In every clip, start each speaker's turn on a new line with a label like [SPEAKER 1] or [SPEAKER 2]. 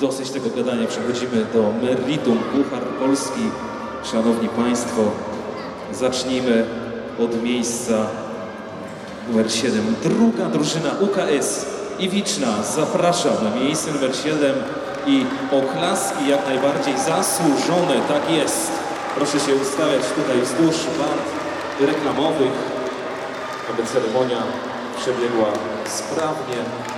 [SPEAKER 1] dosyć tego gadania, przechodzimy do meritum Puchar Polski. Szanowni Państwo, zacznijmy od miejsca numer 7. Druga drużyna UKS Iwiczna. Zapraszam na miejsce numer 7 i oklaski jak najbardziej zasłużone. Tak jest. Proszę się ustawiać tutaj wzdłuż band reklamowych, aby ceremonia przebiegła sprawnie.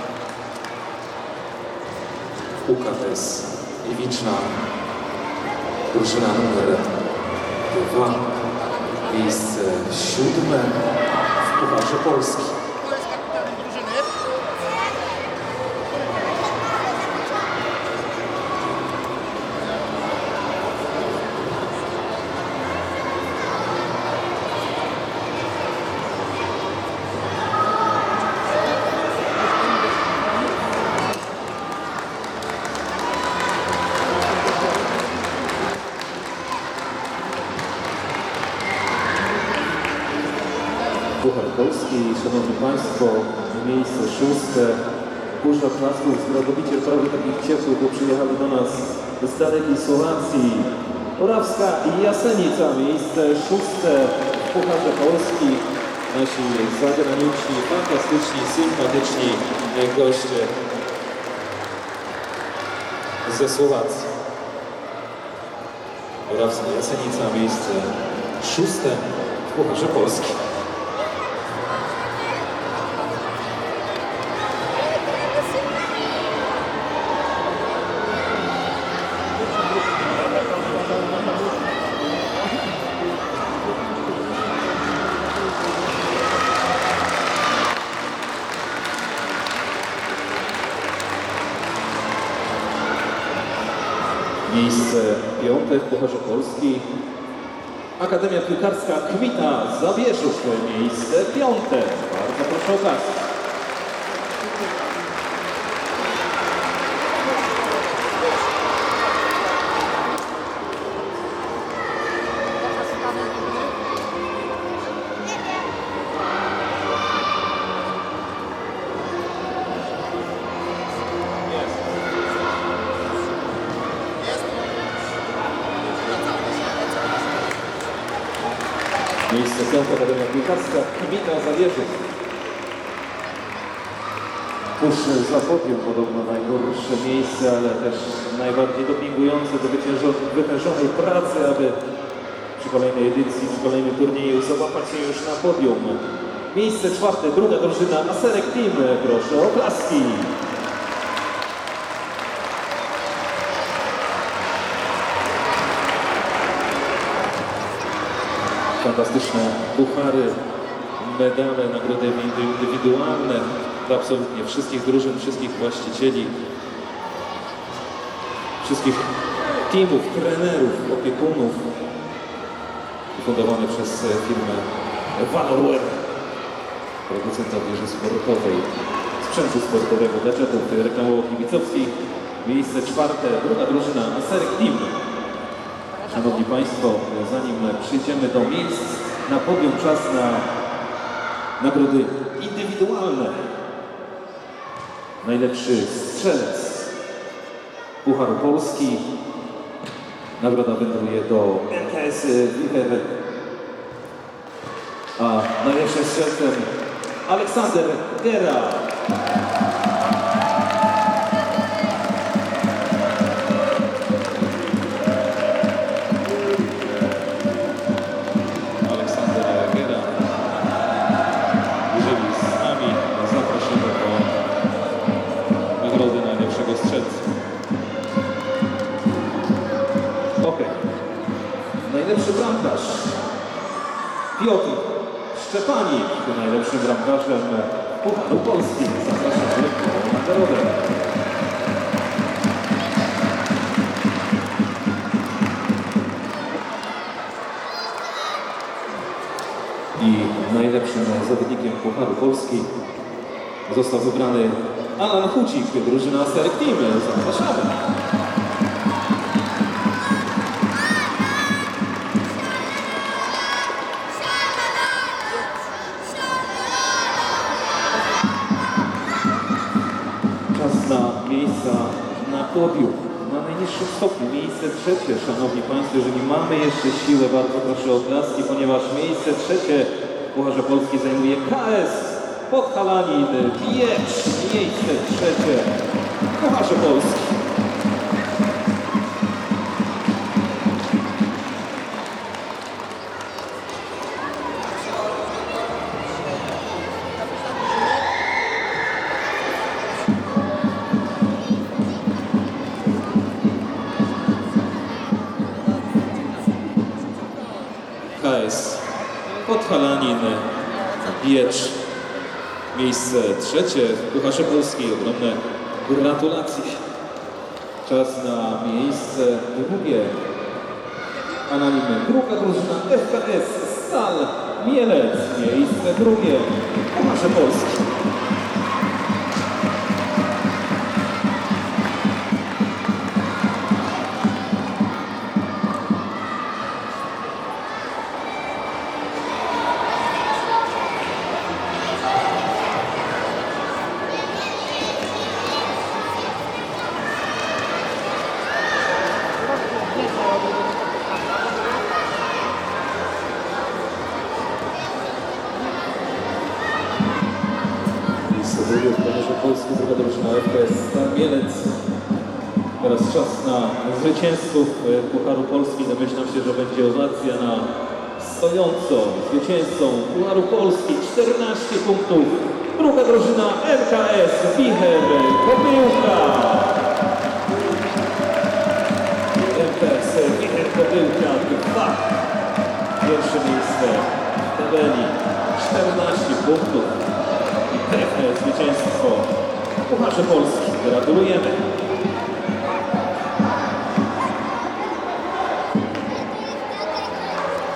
[SPEAKER 1] UKS Iwiczna, drużyna numer 2, miejsce siódme w Pucharze Polski. Polski, Szanowni Państwo, miejsce szóste. Burza Klasków, zdradowicie prawie takich ciepłych, bo przyjechali do nas z dalekiej Słowacji. Orawska i Jasenica, miejsce szóste w Pucharze Polski. Nasi zagraniczni, fantastyczni, sympatyczni goście ze Słowacji. Orawska Jasenica, miejsce szóste w Pucharze Polski. Miejsce piąte w Pucharze Polski. Akademia Piłkarska Kmita Zabierzów. Miejsce piąte. Bardzo proszę o okazję. Akademia Piłkarska Kmita Zabierzów. Tuż za podium podobno najgorsze miejsce, ale też najbardziej dopingujące do wytężonej pracy, aby przy kolejnej edycji, przy kolejnym turnieju załapać się już na podium. Miejsce czwarte, druga drużyna Aserek Team. Proszę o klaski. Fantastyczne puchary, medale, nagrody indywidualne dla absolutnie wszystkich drużyn, wszystkich właścicieli, wszystkich teamów, trenerów, opiekunów, fundowany przez firmę Valorware, producenta wieży sportowej, sprzętu sportowego, gadżetów reklamowo-kibicowskich. Miejsce czwarte, druga drużyna Aserek Team. Szanowni Państwo, zanim przyjdziemy do miejsc na podium, czas na nagrody indywidualne. Najlepszy strzelec Pucharu Polski. Nagroda wędruje do MKS Wicher. A najlepszym strzelcem Aleksander Gera. Ok. Najlepszy bramkarz Piotr Szczepanik, najlepszym bramkarzem Pucharu Polski. Zapraszamy do nagrody. I najlepszym zawodnikiem Pucharu Polski został wybrany Alan Hucik, drużyna Asterek Team. Zapraszamy. Czas na miejsca na podium. na najniższym stopniu, miejsce trzecie, Szanowni Państwo, jeżeli mamy jeszcze siłę, bardzo proszę o oklaski, ponieważ miejsce trzecie Pucharze Polski zajmuje KS Podhalanin Biecz, miejsce trzecie Pucharze Polski. Miejsce trzecie w Pucharze Polski. Ogromne gratulacje. Czas na miejsce drugie. Anonimy. Druga drużyna FKS Stal Mielec. Miejsce drugie w Pucharze. Zwycięzców e, Pucharu Polski. Domyślam się, że będzie owacja na stojąco zwycięzcą Pucharu Polski. 14 punktów. Druga drużyna MKS Wicher Kopyłka. MKS Wicher Kopyłka 2. Pierwsze miejsce w tabeli. 14 punktów. I pewne zwycięstwo Pucharze Polski. Gratulujemy.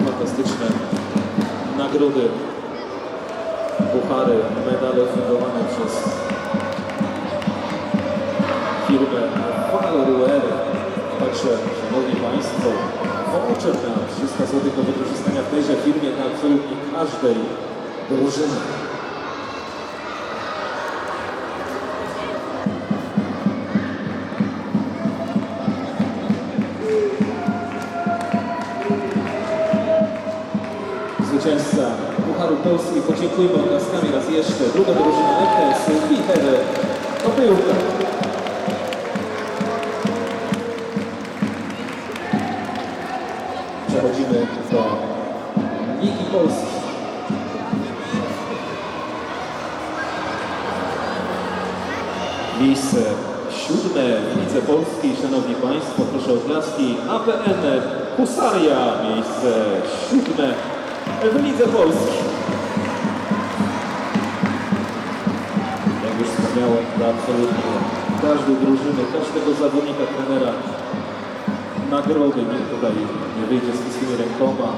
[SPEAKER 1] Fantastyczne nagrody, puchary, medale fundowane przez firmę Valor Także, Szanowni Państwo, voucher na 300 zł do wykorzystania w tejże firmie na absolutnie każdej drużyny. Zwycięzca Pucharu Polski. Podziękujmy oklaskami raz jeszcze. Druga drużyna FKS Wicher Kopyłka. Przechodzimy do Ligi Polski. Miejsce siódme w Lidze Polskiej, Szanowni Państwo, proszę o klaski. APN Husaria, miejsce siódme w Lidze Polskiej. Jak już wspomniałem, dla absolutnie każdej drużyny, każdego zawodnika, trenera nagrody. Nikt tutaj nie wyjdzie z pustymi rękoma.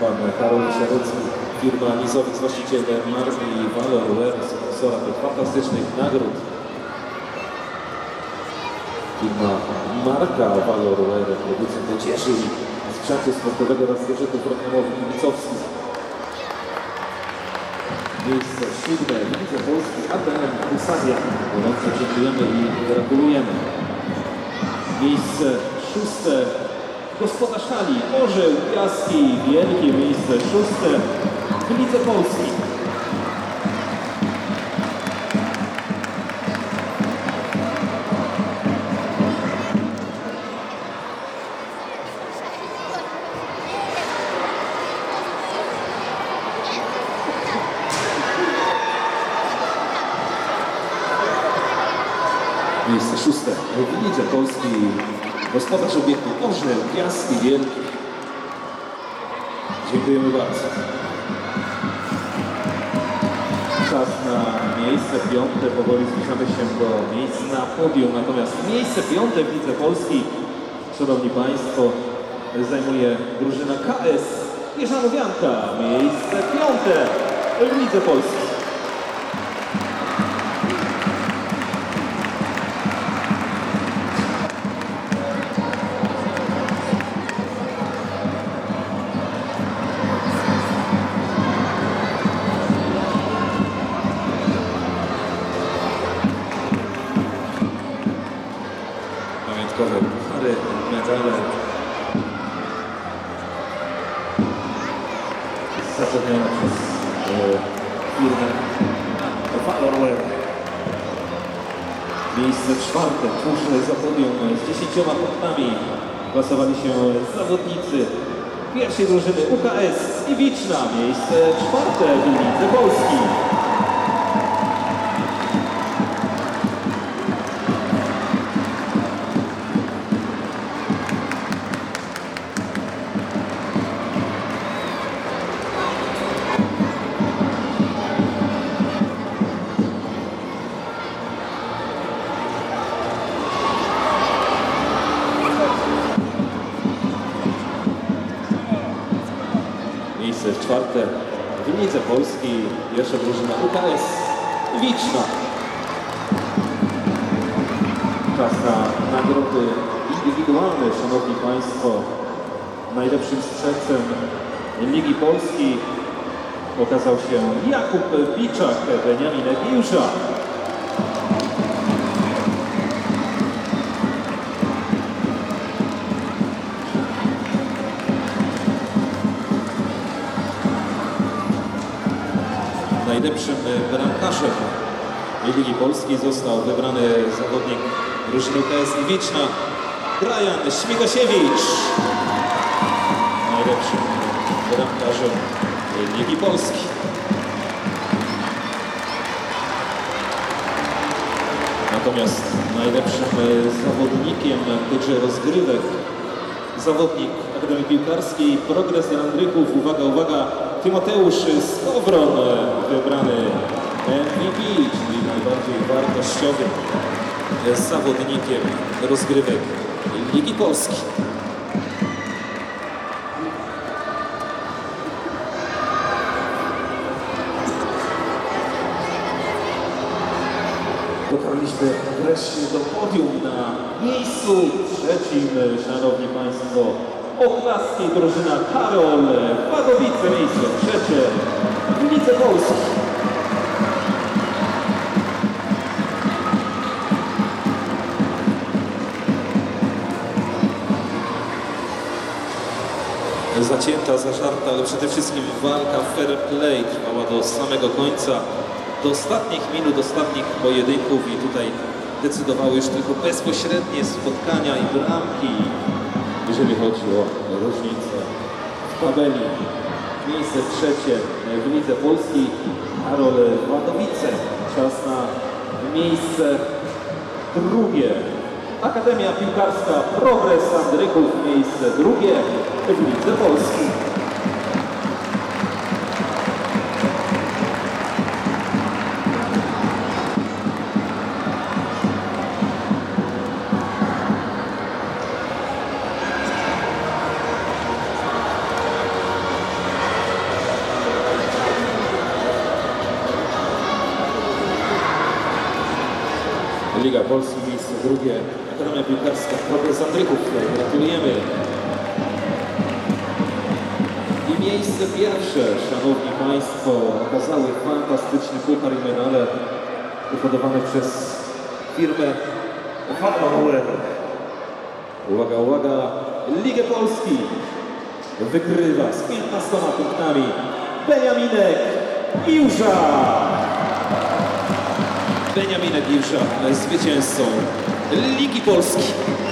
[SPEAKER 1] Pan Karol Szarycki, firma Nizowic, właściciel marki Valor Wear, sponsora tych fantastycznych nagród. Firma Marka Valor Wear, producent odzieży sprzętu sportowego gadżetów reklamowych i kibicowskich. Miejsce siódme w Lidze Polskiej ATM Husaria. Gorąco dziękujemy i gratulujemy. Miejsce szóste gospodarz hali Orzeł Piaski. Wielkie miejsce szóste w Lidze Polskiej. Gospodarz obiektu Orzeł Piaski Wielki. Dziękujemy bardzo. Czas na miejsce piąte. Powoli zbliżamy się do miejsc na podium. Natomiast miejsce piąte w Lidze Polskiej, Szanowni Państwo, zajmuje drużyna KS Jeżanowianka. Miejsce piąte w Lidze Polskiej. Klasowali się zawodnicy pierwszej drużyny UKS i Wiczna. Miejsce czwarte w Polski. Czwarte w Lidze Polskiej. Pierwsza drużyna UKS Wiczna. Czas na nagrody indywidualne, Szanowni Państwo. Najlepszym strzelcem Ligi Polskiej okazał się Jakub Piczak, Beniamin Biłża. Najlepszym bramkarzem Ligi Polskiej został wybrany zawodnik drużyny UKS Liwiczna Brian Śmigosiewicz. Najlepszym bramkarzem Ligi Polskiej. Natomiast najlepszym zawodnikiem tychże rozgrywek zawodnik Akademii Piłkarskiej Progres Landryków. Uwaga, uwaga, Tymoteusz Skowron wybrany MVP, czyli najbardziej wartościowym zawodnikiem rozgrywek Ligi Polskiej. Dotarliśmy wreszcie do podium na miejscu trzecim, szanowni państwo. Oklaskiej drużyna Karol Wadowice, miejsce trzecie w Lidze Polskiej. Zacięta, zażarta, ale przede wszystkim walka fair play trwała do samego końca, do ostatnich minut, ostatnich pojedynków i tutaj decydowały już tylko bezpośrednie spotkania i bramki, jeżeli chodzi o różnicę w tabeli. Miejsce trzecie w Lidze Polskiej, Karol Wadowice. Czas na miejsce drugie. Akademia Piłkarska Progres Andryków, miejsce drugie w Lidze Polskiej. Państwo, okazały fantastyczny puchar i medale wyhodowane przez firmę Valorware. Uwaga, uwaga, Ligę Polski wygrywa z 15 punktami Beniaminek Iłża. Beniaminek Iłża zwycięzcą Ligi Polskiej.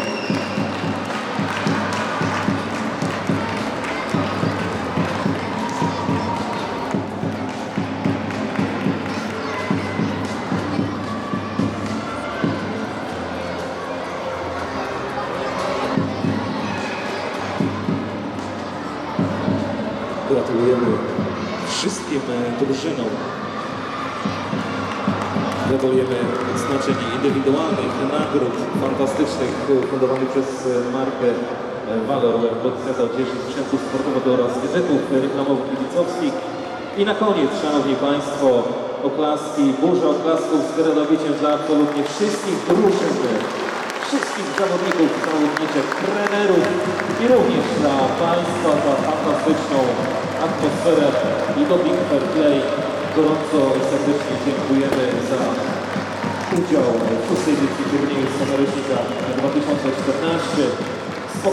[SPEAKER 1] Fantastycznych e, fundowanych przez e, markę e, Valor, producenta odzieży, sprzętu sportowego oraz gadżetów reklamowych kibicowskich. I na koniec, Szanowni Państwo, oklaski, burza oklasków z gratulacją dla absolutnie wszystkich drużyn, wszystkich zawodników, zawodniczek, trenerów i również dla Państwa za fantastyczną atmosferę i doping fair play. Gorąco i serdecznie dziękujemy za udział w szóstej edycji turnieju Staroleśnika 2014.